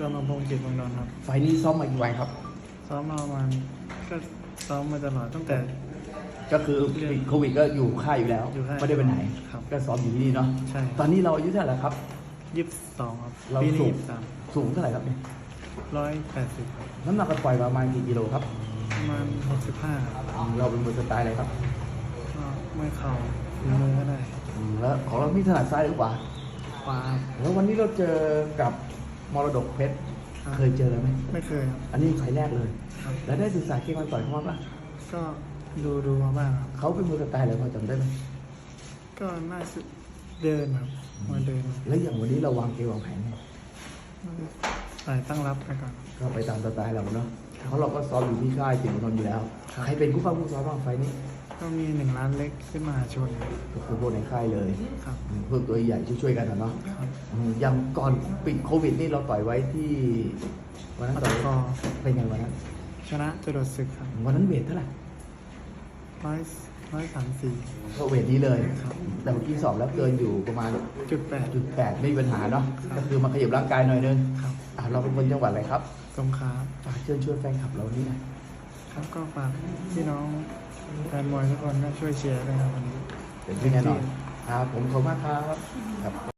รวมมาพงศ์จิตวงศ์นนท์ครับไฟล์นี้ซ้อมมากี่วันครับ ซ้อมมาประมาณก็ซ้อมมาตลอดตั้งแต่ ก็คือติดโควิดก็อยู่ค่ายอยู่แล้ว อยู่ค่ายไม่ได้ไปไหน ครับก็ซ้อมอยู่ที่นี่เนาะใช่ตอนนี้เราอายุเท่าไหร่แล้วครับ ยี่สิบสองครับเราปีนี้สูงยี่สิบสามสูงเท่าไหร่ครับเนี่ยร้อยแปดสิบน้ำหนักก็ปล่อยประมาณกี่กิโลครับ ประมาณหกสิบห้าอืมเราเป็นมือสไตล์อะไรครับก็ไม่เข่าฝีมือก็ได้อืมแล้วของเรามีถนัดซ้ายหรือขวาขวาครับแล้ววันนี้เราเจอกับ มรดกเพชรครับเคยเจอไหมไม่เคยครับ อันนี้ไฟล์แรกเลย ครับ แล้วได้ศึกษาเกมการต่อยเขาบ้างปะก็ดูดูมาบ้างครับ เขาเป็นมือสไตล์อะไรพอจำได้ไหมก็น่าจะเดินครับมาเดินแล้วอย่างวันนี้เราวางเกมวางแผนไงใส่ตั้งรับไปก่อน ก็ไปตามสไตล์เราเนาะเพราะเราก็ซ้อมอยู่ที่ค่ายจิตรมนนท์อยู่แล้วครับใครเป็นผู้ฟังผู้ซ้อมบ้างไฟล์นี้ ก็มีหนึ่งล้านเล็กขึ้นมาชนก็คือพวกในค่ายเลยครับอืมพวกตัวใหญ่ช่วยๆกันนะเนาะครับอืมอย่างก่อนปิดโควิดนี่เราต่อยไว้ที่วันนั้นปต่ตอยกเป็นไงวันนั้นชนะจรวดศึกครับวันนั้นเวทเท่าไหร่ร้อยร้อยสามสี่ ก็เวทนี้เลย ครับ แต่เมื่อกี้สอบแล้วเกินอยู่ประมาณจุดแปดจุดแปดไม่มีปัญหาเนาะครับก็คือมาขยับร่างกายหน่อยนึงครับอะเราเป็นคนจังหวัดอะไรครับสงขลาฝากเชิญชวนแฟนคลับเรานี่หน่อยครับก็ฝากพี่น้อง แฟนมวยทุกคนก็ช่วยเชียร์ด้วยครับวันนี้ เป็นที่แน่นอนครับผมขอบคุณมากครับครับ